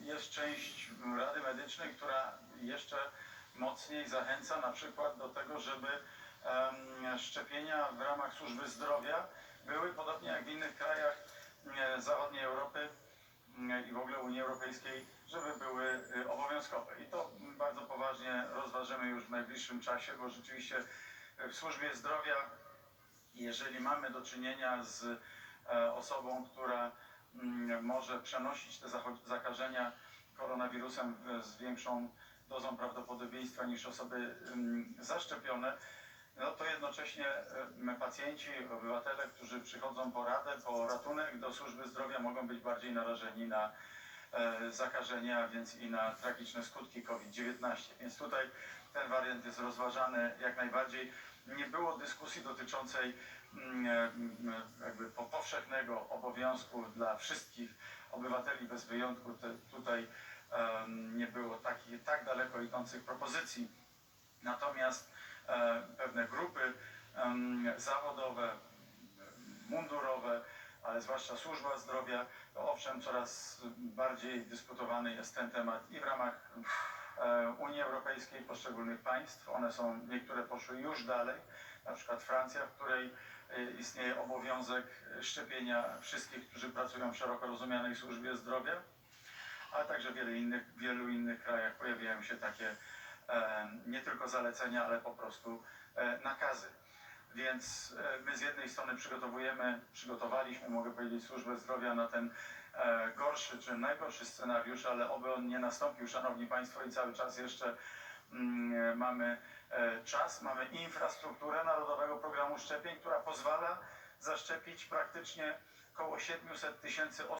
jest część Rady Medycznej, która jeszcze mocniej zachęca na przykład do tego, żeby szczepienia w ramach służby zdrowia były podobnie jak w innych krajach e, zachodniej Europy mm, i w ogóle Unii Europejskiej, żeby były y, obowiązkowe. I to bardzo poważnie rozważymy już w najbliższym czasie, bo rzeczywiście w służbie zdrowia, jeżeli mamy do czynienia z e, osobą, która może przenosić te zakażenia koronawirusem z większą dozą prawdopodobieństwa niż osoby mm, zaszczepione, no to jednocześnie e, pacjenci, obywatele, którzy przychodzą po radę, po ratunek do służby zdrowia mogą być bardziej narażeni na zakażenia, a więc i na tragiczne skutki COVID-19. Więc tutaj ten wariant jest rozważany jak najbardziej. Nie było dyskusji dotyczącej mm, e, mm, jakby po- powszechnego obowiązku dla wszystkich obywateli bez wyjątku. Te, tutaj nie było takich, tak daleko idących propozycji. Natomiast e, pewne grupy zawodowe, mundurowe, ale zwłaszcza służba zdrowia, owszem, coraz bardziej dyskutowany jest ten temat i w ramach e, Unii Europejskiej, poszczególnych państw. One są, niektóre poszły już dalej, na przykład Francja, w której e, istnieje obowiązek szczepienia wszystkich, którzy pracują w szeroko rozumianej służbie zdrowia, a także w wielu innych, w wielu innych krajach pojawiają się takie e, nie tylko zalecenia, ale po prostu nakazy. Więc e, my z jednej strony przygotowujemy, przygotowaliśmy, mogę powiedzieć, służbę zdrowia na ten e, gorszy czy najgorszy scenariusz, ale oby on nie nastąpił, Szanowni Państwo, i cały czas jeszcze mm, mamy e, czas, mamy infrastrukturę Narodowego Programu Szczepień, która pozwala zaszczepić praktycznie około 700 tysięcy osób.